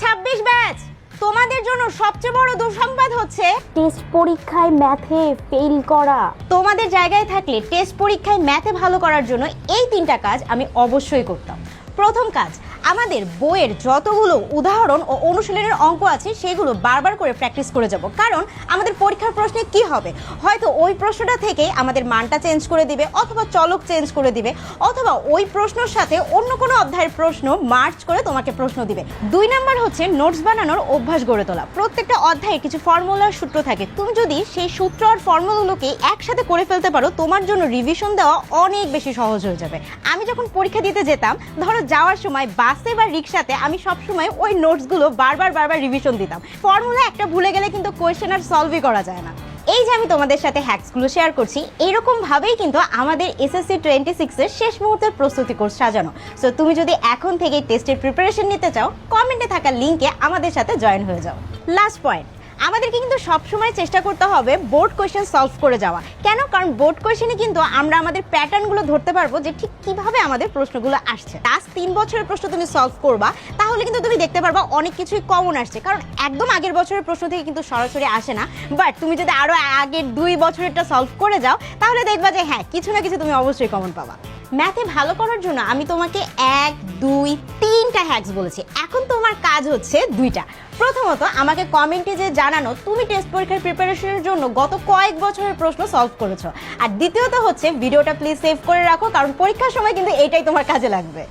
26 batch. তোমাদের জন্য সবচেয়ে বড় দুঃসংবাদ হচ্ছে টেস্ট পরীক্ষায় ম্যাথে ফেল করা। তোমাদের জায়গায় থাকলে টেস্ট পরীক্ষায় ম্যাথে ভালো করার জন্য এই তিনটা কাজ আমি অবশ্যই করতাম। প্রথম কাজ আমাদের বইয়ের যতগুলো উদাহরণ ও অনুশীলনের অঙ্ক আছে, সেগুলো বারবার করে প্র্যাকটিস করে যাব। কারণ আমাদের পরীক্ষার প্রশ্নে কি হবে? হয়তো ওই প্রশ্নটা থেকে আমাদের মানটা চেঞ্জ করে দিবে, অথবা চলক চেঞ্জ করে দিবে, অথবা ওই প্রশ্নের সাথে অন্য কোনো অধ্যায়ের প্রশ্ন মার্চ করে তোমাকে প্রশ্ন দিবে। দুই নাম্বার হচ্ছে নোটস বানানোর অভ্যাস গড়ে তোলা। প্রত্যেকটা অধ্যায়ে কিছু ফর্মুলার সূত্র থাকে। তুমি যদি সেই সূত্র আর ফর্মুলাগুলোকে একসাথে করে ফেলতে পারো, তোমার জন্য রিভিশন দেওয়া অনেক বেশি সহজ হয়ে যাবে। আমি যখন পরীক্ষা দিতে যেতাম, ধরো যাওয়ার সময় বাসে বা রিক্সাতে আমি সবসময় ওই নোটসগুলো বারবার বারবার রিভিশন দিতাম। ফর্মুলা একটা ভুলে গেলে কিন্তু কোয়েশ্চেন আর সলভই করা যায় না। এই যে আমি তোমাদের সাথে হ্যাকসগুলো শেয়ার করছি, এরকমভাবেই কিন্তু আমাদের এসএসসি টোয়েন্টি সিক্সের শেষ মুহূর্তের প্রস্তুতি কোর্স সাজানো। সো তুমি যদি এখন থেকেই টেস্টের প্রিপারেশন নিতে চাও কমেন্টে থাকা লিঙ্কে আমাদের সাথে জয়েন হয়ে যাও। লাস্ট পয়েন্ট আমাদেরকে কিন্তু সবসময় চেষ্টা করতে হবে বোর্ড কোয়েশ্চেন সলভ করে যাওয়া। কেন? কারণ বোর্ড কোয়েশ্চেনে কিন্তু আমরা আমাদের প্যাটার্নগুলো ধরতে পারব যে ঠিক কীভাবে আমাদের প্রশ্নগুলো আসছে। লাস্ট তিন বছরের প্রশ্ন তুমি সলভ করবা, তাহলে কিন্তু তুমি দেখতে পারবা অনেক কিছুই কমন আসছে। কারণ একদম আগের বছরের প্রশ্ন থেকে কিন্তু সরাসরি আসে না। বাট তুমি যদি আরও আগের দুই বছরেরটা সলভ করে যাও, তাহলে দেখবা যে হ্যাঁ কিছু না কিছু তুমি অবশ্যই কমন পাবা। ম্যাথে ভালো করার জন্য আমি তোমাকে এক, দুই, তিনটা হ্যাক্স বলেছি। এখন তোমার কাজ হচ্ছে দুইটা। প্রথমত, আমাকে কমেন্টে যে জানানো, তুমি টেস্ট পরীক্ষার প্রিপারেশনের জন্য গত কয়েক বছরের প্রশ্ন সলভ করেছ। আর দ্বিতীয়ত হচ্ছে ভিডিওটা প্লিজ সেভ করে রাখো, কারণ পরীক্ষার সময় কিন্তু এটাই তোমার কাজে লাগবে।